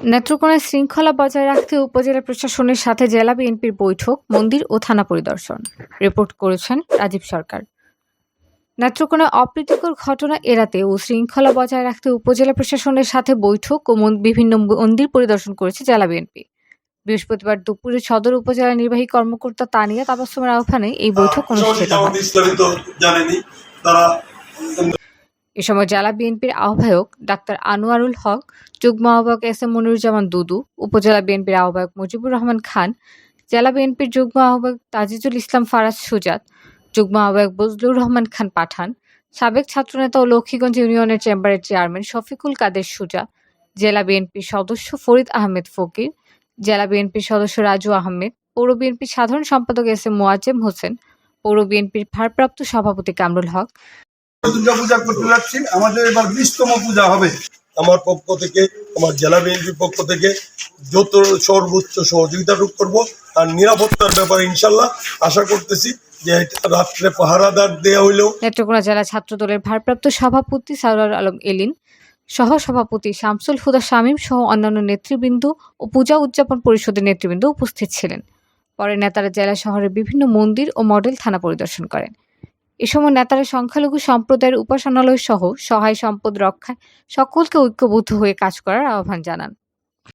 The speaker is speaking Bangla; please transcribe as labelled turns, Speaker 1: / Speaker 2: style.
Speaker 1: নেত্রকোনায় শৃঙ্খলা বজায় রাখতে উপজেলা প্রশাসনের সাথে জেলা বিএনপির বৈঠক, মন্দির ও থানা পরিদর্শন। রিপোর্ট করেছেন রাজীব সরকার। নেত্রকোনায় অপ্রীতিকর ঘটনা এড়াতে ও শৃঙ্খলা বজায় রাখতে উপজেলা প্রশাসনের সাথে বৈঠক ও বিভিন্ন মন্দির পরিদর্শন করেছে জেলা বিএনপি। বৃহস্পতিবার দুপুরে সদর উপজেলা নির্বাহী কর্মকর্তা তানিয়া তাবাসসুমের আহ্বানে এই বৈঠক অনুষ্ঠিত এ সময় জেলা বিএনপির আহ্বায়ক ডাক্তার আনোয়ারুল হক যুগ্ম আহ্বায়ক এস এম মনিরুজ্জামান দুদু, উপজেলা বিএনপির আহ্বায়ক মুজিবুর রহমান খান, জেলা বিএনপির যুগ্ম আহ্বায়ক তাজিজুল ইসলাম ফারাজ সুজাত যুগ্ম আহ্বায়ক বজলুর রহমান খান পাঠান, সাবেক ছাত্রনেতা ও লক্ষ্মীগঞ্জ ইউনিয়নের চেম্বারের চেয়ারম্যান শফিকুল কাদের সুজা, জেলা বিএনপির সদস্য ফরিদ আহমেদ ফকির, জেলা বিএনপির সদস্য রাজু আহমেদ, পৌর বিএনপির সাধারণ সম্পাদক এস এম মোয়াজেম হোসেন, পৌর বিএনপির ভারপ্রাপ্ত সভাপতি কামরুল হক।
Speaker 2: দুর্গা পূজা করতে যাচ্ছি। আমাদের এবার বিশতম পূজা হবে।
Speaker 3: আমার পক্ষ থেকে আমার জেলা বিএনপির পক্ষ থেকে যত সর্বোচ্চ সহযোগিতাটুকু করব আর নিরাপত্তার ব্যাপারে ইনশাল্লাহ আশা করতেছি যে এটা রাত্রে পাহারাদার দেওয়া হইলেও
Speaker 1: নেত্রকোনা জেলা ছাত্র দলের ভারপ্রাপ্ত সভাপতি সারোয়ার আলম এলিন সহ সভাপতি শামসুল হুদা শামীম সহ অন্যান্য নেতৃবৃন্দ ও পূজা উদযাপন পরিষদের নেতৃবৃন্দ উপস্থিত ছিলেন। পরে নেতারা জেলা শহরের বিভিন্ন মন্দির ও মডেল থানা পরিদর্শন করেন। এ সময় নেতারা সংখ্যালঘু সম্প্রদায়ের উপাসনালয় সহ সহায় সম্পদ রক্ষায় সকলকে ঐক্যবদ্ধ হয়ে কাজ করার আহ্বান জানান।